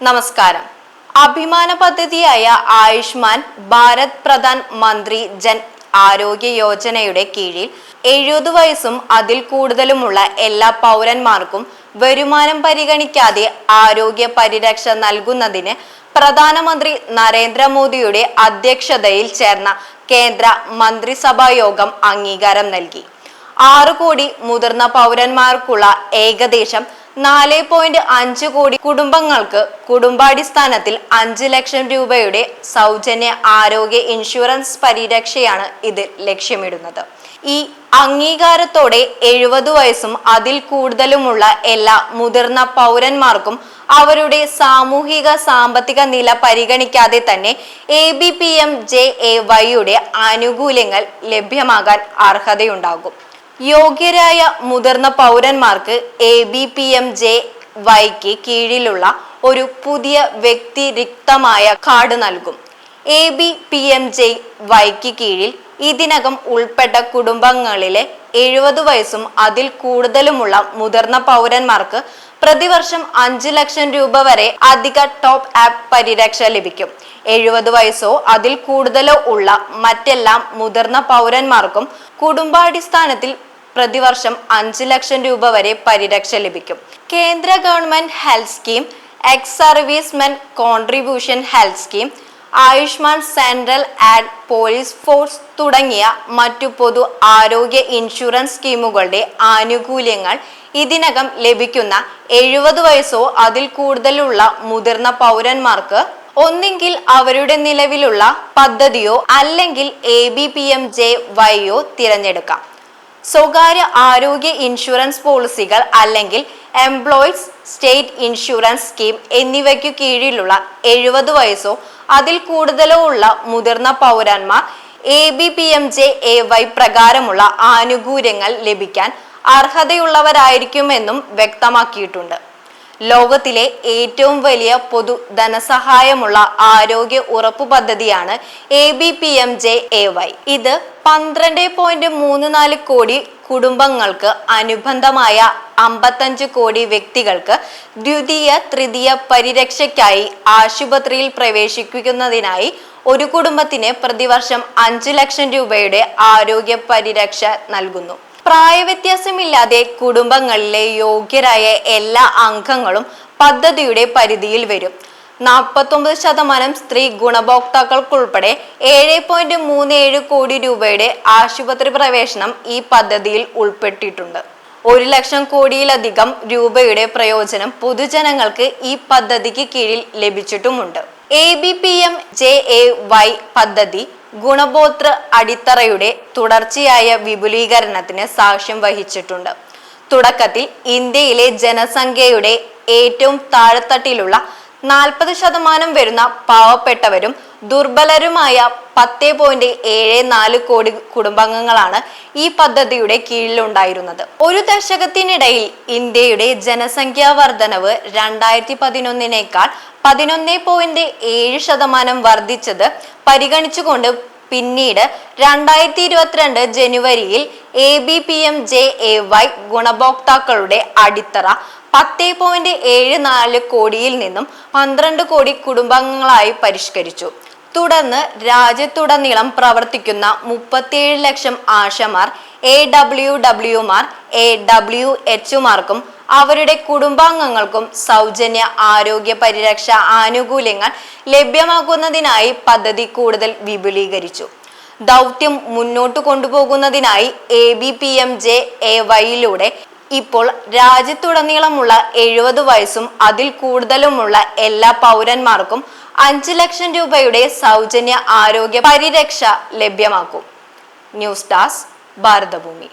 നമസ്കാരം. അഭിമാന പദ്ധതിയായ ആയുഷ്മാൻ ഭാരത് പ്രധാൻ മന്ത്രി ജൻ ആരോഗ്യ യോജനയുടെ കീഴിൽ എഴുപത് വയസ്സും അതിൽ കൂടുതലുമുള്ള എല്ലാ പൗരന്മാർക്കും വരുമാനം പരിഗണിക്കാതെ ആരോഗ്യ പരിരക്ഷ നൽകുന്നതിന് പ്രധാനമന്ത്രി നരേന്ദ്രമോദിയുടെ അധ്യക്ഷതയിൽ ചേർന്ന കേന്ദ്ര മന്ത്രിസഭാ യോഗം അംഗീകാരം നൽകി. ആറു കോടി മുതിർന്ന പൗരന്മാർക്കുള്ള ഏകദേശം നാല് പോയിന്റ് അഞ്ച് കോടി കുടുംബങ്ങൾക്ക് കുടുംബാടിസ്ഥാനത്തിൽ അഞ്ച് ലക്ഷം രൂപയുടെ സൗജന്യ ആരോഗ്യ ഇൻഷുറൻസ് പരിരക്ഷയാണ് ഇത് ലക്ഷ്യമിടുന്നത്. ഈ അംഗീകാരത്തോടെ എഴുപത് വയസ്സും അതിൽ കൂടുതലുമുള്ള എല്ലാ മുതിർന്ന പൗരന്മാർക്കും അവരുടെ സാമൂഹിക സാമ്പത്തിക നില പരിഗണിക്കാതെ തന്നെ A B P M J A വൈയുടെ ആനുകൂല്യങ്ങൾ ലഭ്യമാകാൻ അർഹതയുണ്ടാകും. യോഗ്യരായ മുതിർന്ന പൗരന്മാർക്ക് A B P M J വൈക്ക് കീഴിലുള്ള ഒരു പുതിയ വ്യക്തിരിക്തമായ കാർഡ് നൽകും. A B P M J വൈക്ക് കീഴിൽ ഇതിനകം ഉൾപ്പെട്ട കുടുംബങ്ങളിലെ എഴുപത് വയസ്സും അതിൽ കൂടുതലുമുള്ള മുതിർന്ന പൗരന്മാർക്ക് പ്രതിവർഷം അഞ്ച് ലക്ഷം രൂപ വരെ അധിക ടോപ്പ് ആപ്പ് പരിരക്ഷ ലഭിക്കും. എഴുപത് വയസ്സോ അതിൽ കൂടുതലോ ഉള്ള മറ്റെല്ലാ മുതിർന്ന പൗരന്മാർക്കും കുടുംബാടിസ്ഥാനത്തിൽ പ്രതിവർഷം അഞ്ച് ലക്ഷം രൂപ വരെ പരിരക്ഷ ലഭിക്കും. കേന്ദ്ര government health scheme ex servicemen contribution health scheme Ayushman central and police force തുടങ്ങിയ മറ്റു പൊതു ആരോഗ്യ ഇൻഷുറൻസ് സ്കീമുകളുടെ ആനുകൂല്യങ്ങൾ ഇതിനകം ലഭിക്കുന്ന എഴുപത് വയസ്സോ അതിൽ കൂടുതലുള്ള മുതിർന്ന പൗരന്മാർക്ക് ഒന്നെങ്കിൽ അവരുടെ നിലവിലുള്ള പദ്ധതിയോ അല്ലെങ്കിൽ A B P M J വൈയോ തിരഞ്ഞെടുക്കാം. സ്വകാര്യ ആരോഗ്യ ഇൻഷുറൻസ് പോളിസികൾ അല്ലെങ്കിൽ എംപ്ലോയിസ് സ്റ്റേറ്റ് ഇൻഷുറൻസ് സ്കീം എന്നിവയ്ക്കു കീഴിലുള്ള എഴുപത് വയസ്സോ അതിൽ കൂടുതലോ ഉള്ള മുതിർന്ന പൗരന്മാർ A B P M J A Y പ്രകാരമുള്ള ആനുകൂല്യങ്ങൾ ലഭിക്കാൻ അർഹതയുള്ളവരായിരിക്കുമെന്നും വ്യക്തമാക്കിയിട്ടുണ്ട്. ലോകത്തിലെ ഏറ്റവും വലിയ പൊതു ധനസഹായമുള്ള ആരോഗ്യ ഉറപ്പു പദ്ധതിയാണ് A B P M J A Y ഇത് പന്ത്രണ്ട് പോയിന്റ് മൂന്ന് നാല് കോടി കുടുംബങ്ങൾക്ക് അനുബന്ധമായ അമ്പത്തഞ്ച് കോടി വ്യക്തികൾക്ക് ദ്വിതീയ തൃതീയ പരിരക്ഷയ്ക്കായി ആശുപത്രിയിൽ പ്രവേശിപ്പിക്കുന്നതിനായി ഒരു കുടുംബത്തിന് പ്രതിവർഷം അഞ്ച് ലക്ഷം രൂപയുടെ ആരോഗ്യ പരിരക്ഷ നൽകുന്നു. പ്രായവ്യത്യാസമില്ലാതെ കുടുംബങ്ങളിലെ യോഗ്യരായ എല്ലാ അംഗങ്ങളും പദ്ധതിയുടെ പരിധിയിൽ വരും. നാൽപ്പത്തൊമ്പത് ശതമാനം സ്ത്രീ ഗുണഭോക്താക്കൾക്കുൾപ്പെടെ ഏഴ് പോയിന്റ് മൂന്ന് ഏഴ് കോടി രൂപയുടെ ആശുപത്രി പ്രവേശനം ഈ പദ്ധതിയിൽ ഉൾപ്പെട്ടിട്ടുണ്ട്. ഒരു ലക്ഷം കോടിയിലധികം രൂപയുടെ പ്രയോജനം പൊതുജനങ്ങൾക്ക് ഈ പദ്ധതിക്ക് കീഴിൽ ലഭിച്ചിട്ടുമുണ്ട്. A B P M J A Y പദ്ധതി ഗുണഭോക്തൃ അടിത്തറയുടെ തുടർച്ചയായ വിപുലീകരണത്തിന് സാക്ഷ്യം വഹിച്ചിട്ടുണ്ട്. തുടക്കത്തിൽ ഇന്ത്യയിലെ ജനസംഖ്യയുടെ ഏറ്റവും താഴെത്തട്ടിലുള്ള നാൽപ്പത് ശതമാനം വരുന്ന പാവപ്പെട്ടവരും ദുർബലരുമായ പത്ത് പോയിന്റ് ഏഴ് നാല് കോടി കുടുംബാംഗങ്ങളാണ് ഈ പദ്ധതിയുടെ കീഴിലുണ്ടായിരുന്നത്. ഒരു ദശകത്തിനിടയിൽ ഇന്ത്യയുടെ ജനസംഖ്യാ വർധനവ് രണ്ടായിരത്തി പതിനൊന്നിനേക്കാൾ പതിനൊന്ന് പോയിന്റ് ഏഴ് ശതമാനം വർദ്ധിച്ചത് പരിഗണിച്ചുകൊണ്ട് പിന്നീട് രണ്ടായിരത്തി ഇരുപത്തിരണ്ട് ജനുവരിയിൽ A B P M J A Y ഗുണഭോക്താക്കളുടെ അടിത്തറ പത്ത് പോയിന്റ് ഏഴ് നാല് കോടിയിൽ നിന്നും പന്ത്രണ്ട് കോടി കുടുംബാംഗങ്ങളായി പരിഷ്കരിച്ചു. തുടർന്ന് രാജ്യത്തുടനീളം പ്രവർത്തിക്കുന്ന മുപ്പത്തിയേഴ് ലക്ഷം ആശമാർ എ ഡബ്ല്യു ഡബ്ല്യുമാർ എ ഡബ്ല്യു എച്ചുമാർക്കും അവരുടെ കുടുംബാംഗങ്ങൾക്കും സൗജന്യ ആരോഗ്യ പരിരക്ഷ ആനുകൂല്യങ്ങൾ ലഭ്യമാക്കുന്നതിനായി പദ്ധതി കൂടുതൽ വിപുലീകരിച്ചു. ദൗത്യം മുന്നോട്ട് കൊണ്ടുപോകുന്നതിനായി A B P M J A വൈയിലൂടെ ഇപ്പോൾ രാജ്യത്തുടനീളമുള്ള എഴുപത് വയസ്സും അതിൽ കൂടുതലുമുള്ള എല്ലാ പൗരന്മാർക്കും അഞ്ച് ലക്ഷം രൂപയുടെ സൗജന്യ ആരോഗ്യ പരിരക്ഷ ലഭ്യമാക്കും. News desk Bharathabhoomi.